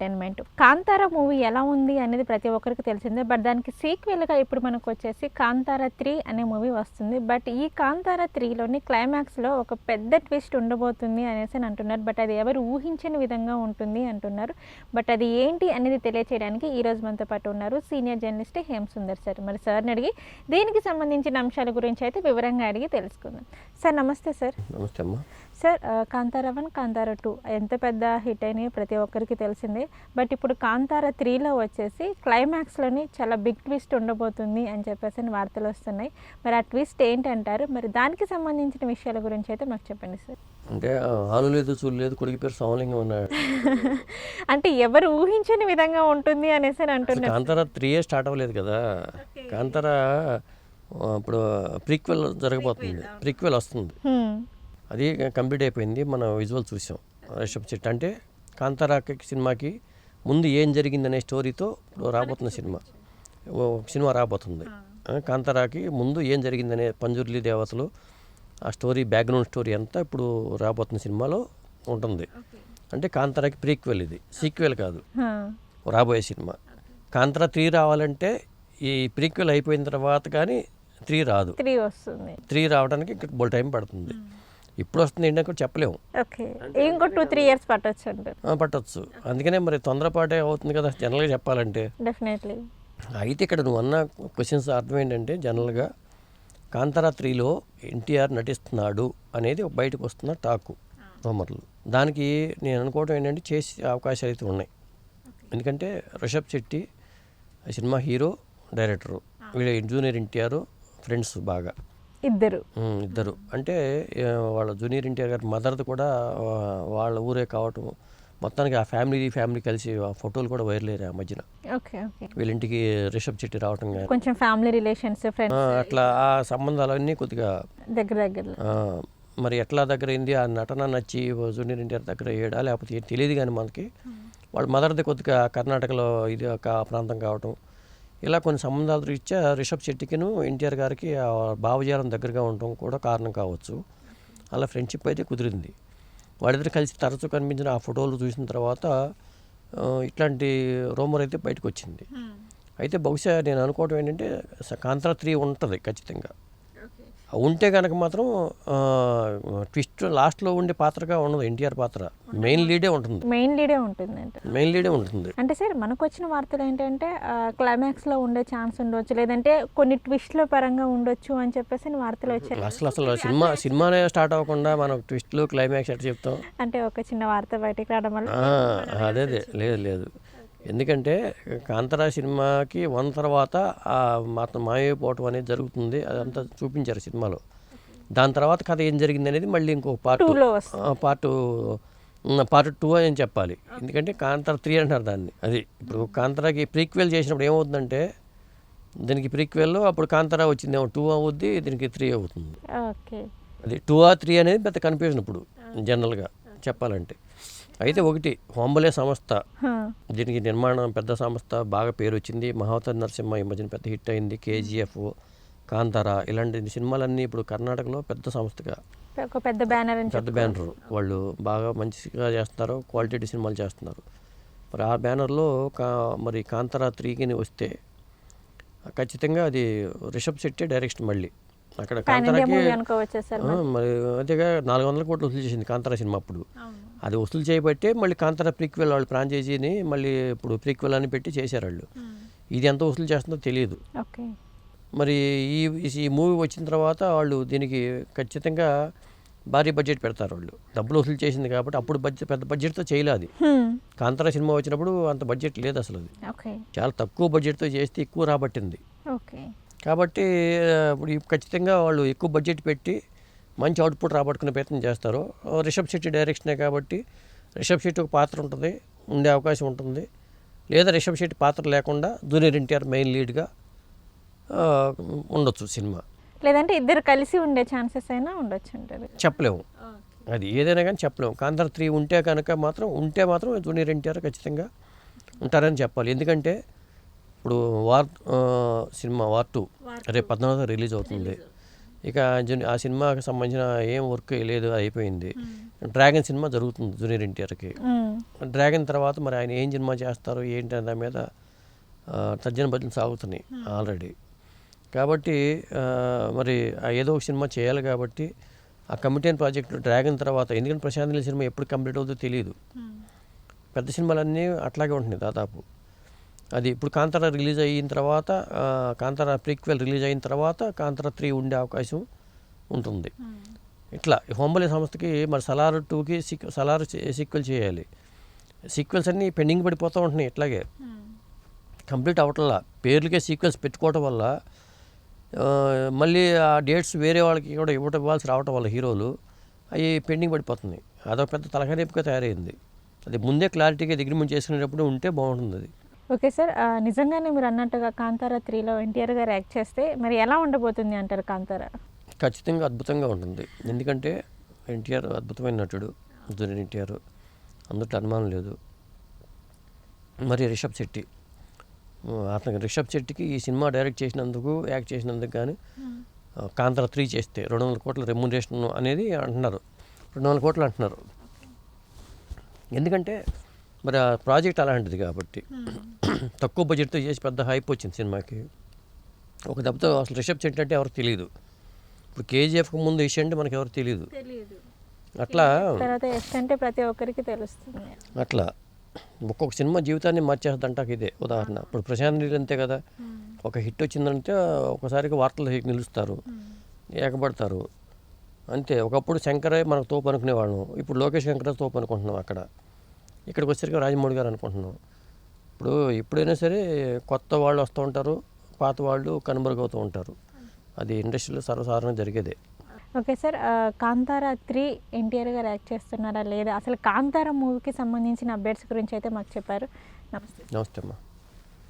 Entertainment. Kantara movie ఎలా ఉంది అనేది ప్రతి ఒక్కరికి తెలిసిందే. బట్ దానికి సీక్వెల్గా ఇప్పుడు మనకు వచ్చేసి కాంతార త్రీ అనే మూవీ వస్తుంది. బట్ ఈ కాంతార త్రీలోని క్లైమాక్స్లో ఒక పెద్ద ట్విస్ట్ ఉండబోతుంది అనేసి అని అంటున్నారు. బట్ అది ఎవరు ఊహించని విధంగా ఉంటుంది అంటున్నారు. బట్ అది ఏంటి అనేది తెలియచేయడానికి ఈ రోజు మనతో పాటు ఉన్నారు senior journalist Hem Sundar sir. మరి సార్ని అడిగి దీనికి సంబంధించిన అంశాల గురించి అయితే వివరంగా అడిగి తెలుసుకుందాం. సార్ నమస్తే సార్. నమస్తే అమ్మా. Sir Kantara one Kantara two ఎంత పెద్ద హిట్ అయినాయి ప్రతి ఒక్కరికి తెలిసిందే. బట్ ఇప్పుడు కాంతార త్రీలో వచ్చేసి క్లైమాక్స్లోని చాలా బిగ్ ట్విస్ట్ ఉండబోతుంది అని చెప్పేసి అని వార్తలు వస్తున్నాయి. మరి ఆ ట్విస్ట్ ఏంటంటారు? మరి దానికి సంబంధించిన విషయాల గురించి అయితే మాకు చెప్పండి సార్. అంటే ఆలు లేదు చూడు లేదు కొడుకు పేరు సోమలింగం అన్నాడు. అంటే ఎవరు ఊహించని విధంగా ఉంటుంది అనేసి అంటున్నారు. కాంతార త్రీ ఏ స్టార్ట్ అవ్వలేదు కదా? కాంతార ఇప్పుడు ప్రీక్వెల్ జరగబోతుంది. ప్రీక్వెల్ వస్తుంది. హ్మ్. అది కంప్లీట్ అయిపోయింది. మనం విజువల్ చూసాం. రిషబ్ చెట్ అంటే కాంతార సినిమాకి ముందు ఏం జరిగిందనే స్టోరీతో ఇప్పుడు రాబోతున్న సినిమా. ఓ సినిమా రాబోతుంది. కాంతారాకి ముందు ఏం జరిగిందనే పంజుర్లి దేవతలు ఆ స్టోరీ బ్యాక్గ్రౌండ్ స్టోరీ అంతా ఇప్పుడు రాబోతున్న సినిమాలో ఉంటుంది. అంటే కాంతారాకి ప్రీక్వెల్ ఇది. సీక్వెల్ కాదు. రాబోయే సినిమా. కాంతారా త్రీ రావాలంటే ఈ ప్రీక్వెల్ అయిపోయిన తర్వాత కానీ త్రీ రాదు. త్రీ వస్తుంది. త్రీ రావడానికి ఇంకా బోల్ టైం పడుతుంది. ఇప్పుడు వస్తుంది ఏంటంటే కూడా చెప్పలేము. ఓకే. ఇంకో టూ త్రీ ఇయర్స్ పట్టొచ్చు పట్టొచ్చు. అందుకనే మరి తొందరపాటే అవుతుంది కదా జనరల్గా చెప్పాలంటే. డెఫినెట్లీ. అయితే ఇక్కడ నువ్వు అన్న క్వశ్చన్స్ అర్థం ఏంటంటే జనరల్గా కాంతారా త్రీలో ఎన్టీఆర్ నటిస్తున్నాడు అనేది బయటకు వస్తున్న టాకు రూమర్లు. దానికి నేను అనుకోవడం ఏంటంటే చేసే అవకాశాలు అయితే ఉన్నాయి. ఎందుకంటే రిషబ్ శెట్టి ఆ సినిమా హీరో డైరెక్టరు. వీళ్ళ జూనియర్ ఎన్టీఆర్ ఫ్రెండ్స్ బాగా. ఇద్దరు. ఇద్దరు. అంటే వాళ్ళ జూనియర్ ఎన్టీఆర్ గారి మదర్ది కూడా వాళ్ళ ఊరే కావటం మొత్తానికి ఆ ఫ్యామిలీ ఫ్యామిలీ కలిసి ఆ ఫోటోలు కూడా వైరల్ అయ్యాయి ఆ మధ్యన. Okay okay. వీళ్ళ ఇంటికి రిషబ్ చెట్టి రావటం కొంచెం ఫ్యామిలీ రిలేషన్స్ అట్లా ఆ సంబంధాలన్నీ కొద్దిగా దగ్గర దగ్గరలో. ఆ, మరి ఎట్లా దగ్గర అయింది ఆ నటన నచ్చి జూనియర్ ఎన్టీఆర్ దగ్గర అయ్యాడా లేకపోతే ఏం తెలియదు కానీ మనకి. వాళ్ళ మదర్ది కొద్దిగా కర్ణాటకలో ఇది ఒక ప్రాంతం కావటం ఇలా కొన్ని సంబంధాల రీత్యా రిషబ్ శెట్టికిను ఎన్టీఆర్ గారికి ఆ భావజాలం దగ్గరగా ఉండటం కూడా కారణం కావచ్చు. అలా ఫ్రెండ్షిప్ అయితే కుదిరింది. వాళ్ళిద్దరు కలిసి తరచూ కనిపించిన ఆ ఫోటోలు చూసిన తర్వాత ఇట్లాంటి రూమర్ అయితే బయటకు వచ్చింది అయితే బహుశా నేను అనుకోవటం ఏంటంటే కాంతార త్రీ ఉంటుంది ఖచ్చితంగా. ఉంటే కనుక మాత్రం ట్విస్ట్ లాస్ట్లో ఉండే పాత్రగా ఉండదు ఎన్టీఆర్ పాత్ర. మెయిన్ లీడే ఉంటుంది. మెయిన్ లీడే ఉంటుందంట. మెయిన్ లీడే ఉంటుంది. అంటే సార్ మనకు వచ్చిన వార్తలు ఏంటంటే క్లైమాక్స్లో ఉండే ఛాన్స్ ఉండొచ్చు లేదంటే కొన్ని ట్విస్ట్ల పరంగా ఉండొచ్చు అని చెప్పేసి వార్తలు వచ్చాయి. అసలు అసలు సినిమా సినిమానే స్టార్ట్ అవ్వకుండా మనం ట్విస్ట్లు క్లైమాక్స్ ఎట్లా చెప్తాం? అంటే ఒక చిన్న వార్త బయటికి రావడం వల్ల అదే అదే లేదు లేదు. ఎందుకంటే కాంతారా సినిమాకి వన్ తర్వాత ఆ మాత్రం మాయమైపోవటం అనేది జరుగుతుంది. అదంతా చూపించారు సినిమాలో. దాని తర్వాత కథ ఏం జరిగింది అనేది మళ్ళీ ఇంకో పార్ట్ పార్ట్ పార్ట్ టూ అని చెప్పాలి. ఎందుకంటే కాంతార త్రీ అంటారు దాన్ని. అది ఇప్పుడు కాంతారాకి ప్రీక్వెల్ చేసినప్పుడు ఏమవుతుందంటే దీనికి ప్రీక్వెల్లో అప్పుడు కాంతారా వచ్చింది టూ అవుద్ది దీనికి త్రీ అవుతుంది. అది టూ ఆ త్రీ అనేది పెద్ద కన్ఫ్యూజన్ ఇప్పుడు జనరల్గా చెప్పాలంటే. అయితే ఒకటి హోంబలే సంస్థ. దీనికి నిర్మాణం పెద్ద సంస్థ బాగా పేరు వచ్చింది మహావతార్ నరసింహ ఈ మధ్యన పెద్ద హిట్ అయింది. కేజీఎఫ్ కాంతార ఇలాంటి సినిమాలన్నీ ఇప్పుడు కర్ణాటకలో పెద్ద సంస్థగా. పెద్ద బ్యానర్ పెద్ద బ్యానర్. వాళ్ళు బాగా మంచిగా చేస్తున్నారు. క్వాలిటీ సినిమాలు చేస్తున్నారు. మరి ఆ బ్యానర్లో కా మరి కాంతారా త్రీకి వస్తే ఖచ్చితంగా అది రిషబ్ శెట్టి డైరెక్షన్ మళ్ళీ. అక్కడ కాంతారాకి మరి? అదేగా నాలుగు వందల కోట్లు వసూలు చేసింది కాంతారా సినిమా అప్పుడు. అది వసూలు చేయబట్టే మళ్ళీ కాంతారా ప్రీక్వెల్ వాళ్ళు ఫ్రాంచైజీని మళ్ళీ ఇప్పుడు ప్రీక్వెల్ అని పెట్టి చేశారు వాళ్ళు ఇది ఎంత వసూలు చేస్తుందో తెలియదు. ఓకే. మరి ఈ ఈ మూవీ వచ్చిన తర్వాత వాళ్ళు దీనికి ఖచ్చితంగా భారీ బడ్జెట్ పెడతారు వాళ్ళు. డబ్బులు వసూలు చేసింది కాబట్టి అప్పుడు బడ్జెట్ పెద్ద బడ్జెట్తో చేయలేదు కాంతారా సినిమా వచ్చినప్పుడు అంత బడ్జెట్ లేదు అసలు అది. చాలా తక్కువ బడ్జెట్తో చేస్తే ఎక్కువ రాబట్టింది. ఓకే. కాబట్టి ఇప్పుడు ఖచ్చితంగా వాళ్ళు ఎక్కువ బడ్జెట్ పెట్టి మంచి అవుట్పుట్ రాబట్టుకునే ప్రయత్నం చేస్తారు. రిషబ్ శెట్టి డైరెక్షనే కాబట్టి రిషబ్ శెట్టి ఒక పాత్ర ఉంటుంది ఉండే అవకాశం ఉంటుంది. లేదా రిషబ్ శెట్టి పాత్ర లేకుండా జూనియర్ ఎన్టీఆర్ మెయిన్ లీడ్గా ఉండొచ్చు సినిమా. లేదంటే ఇద్దరు కలిసి ఉండే ఛాన్సెస్ అయినా ఉండొచ్చు అంటారు. చెప్పలేము. అది ఏదైనా కానీ చెప్పలేము. కాంతార త్రీ ఉంటే కనుక మాత్రం ఉంటే మాత్రం జూనియర్ ఎన్టీఆర్ ఖచ్చితంగా ఉంటారని చెప్పాలి. ఎందుకంటే ఇప్పుడు వార్ సినిమా వార్ టూ రేపు పద్నాలుగు రిలీజ్ అవుతుంది. ఇక జూని- ఆ సినిమాకి సంబంధించిన ఏం వర్క్ లేదు అయిపోయింది. డ్రాగన్ సినిమా జరుగుతుంది జూనియర్ ఎన్టీఆర్కి. డ్రాగన్ తర్వాత మరి ఆయన ఏం సినిమా చేస్తారు ఏంటి అనే దాని మీద తర్జన భర్జన సాగుతున్నాయి ఆల్రెడీ. కాబట్టి మరి ఏదో ఒక సినిమా చేయాలి కాబట్టి ఆ కమిటీన్ ప్రాజెక్ట్ డ్రాగన్ తర్వాత ఎందుకంటే ప్రశాంత్ సినిమా ఎప్పుడు కంప్లీట్ అవుతుందో తెలియదు పెద్ద సినిమాలన్నీ అట్లాగే ఉంటున్నాయి దాదాపు. అది ఇప్పుడు కాంతార రిలీజ్ అయిన తర్వాత కాంతార ప్రీక్వెల్ రిలీజ్ అయిన తర్వాత కాంతార త్రీ ఉండే అవకాశం ఉంటుంది. ఇట్లా ఈ హోంబలి సంస్థకి మరి సలార్ టూకి సీక్ సలార్ సీక్వెల్ చేయాలి. సీక్వెల్స్ అన్నీ పెండింగ్ పడిపోతూ ఉంటున్నాయి ఇట్లాగే. కంప్లీట్ అవ్వట్లా పేర్లకే సీక్వెల్స్ పెట్టుకోవటం వల్ల మళ్ళీ ఆ డేట్స్ వేరే వాళ్ళకి కూడా ఇవ్వటం ఇవ్వాల్సి రావటం వల్ల హీరోలు అవి పెండింగ్ పడిపోతుంది అదొక పెద్ద తలకారేపుగా తయారైంది. అది ముందే క్లారిటీగా అగ్రిమెంట్ చేసుకునేటప్పుడు ఉంటే బాగుంటుంది అది. ఓకే సార్ నిజంగానే మీరు అన్నట్టుగా కాంతారా త్రీలో ఎన్టీఆర్ గారు యాక్ట్ చేస్తే మరి ఎలా ఉండబోతుంది అంటారు కాంతారా? ఖచ్చితంగా అద్భుతంగా ఉంటుంది. ఎందుకంటే ఎన్టీఆర్ అద్భుతమైన నటుడు జూనియర్ ఎన్టీఆర్. అందుట్లో అనుమానం లేదు. మరి రిషబ్ శెట్టి అతను అతనికి రిషబ్ శెట్టికి ఈ సినిమా డైరెక్ట్ చేసినందుకు యాక్ట్ చేసినందుకు కానీ కాంతార త్రీ చేస్తే రెండు వందల కోట్ల రెమ్యునరేషన్ అనేది అంటున్నారు. రెండు వందల కోట్లు అంటున్నారు. ఎందుకంటే మరి ఆ ప్రాజెక్ట్ అలాంటిది కాబట్టి తక్కువ బడ్జెట్తో చేసి పెద్ద హైప్ వచ్చింది సినిమాకి. ఒక దెబ్బతో అసలు రిషబ్ శెట్టి అంటే ఎవరికి తెలియదు ఇప్పుడు కేజీఎఫ్కి ముందు ఇష్యూ అంటే మనకి ఎవరు తెలియదు అట్లా అంటే ప్రతి ఒక్కరికి తెలుస్తుంది. అట్లా ఒక్కొక్క సినిమా జీవితాన్ని మార్చేస్తుంటాక ఇదే ఉదాహరణ. ఇప్పుడు ప్రశాంత్ నీల్ అంతే కదా. ఒక హిట్ వచ్చిందంటే ఒకసారిగా వార్తలు నిలుస్తారు. ఏకపడతారు అంతే. ఒకప్పుడు శంకరే మనకు తోపు అనుకునేవాళ్ళం. ఇప్పుడు లోకేష్ శంకరే తోపు అనుకుంటున్నాం అక్కడ. ఇక్కడికి వచ్చేసరికి రాజమౌళి గారు అనుకుంటున్నాం. ఇప్పుడు ఎప్పుడైనా సరే కొత్త వాళ్ళు వస్తూ ఉంటారు పాత వాళ్ళు కనుమరుగవుతూ ఉంటారు. అది ఇండస్ట్రీలో సర్వసాధారణంగా జరిగేదే. Okay sir Kantara three NTR గారు యాక్ట్ చేస్తున్నారా లేదా? అసలు కాంతారా మూవీకి సంబంధించిన అప్డేట్స్ గురించి అయితే మాకు చెప్పారు. నమస్తే. నమస్తే అమ్మా.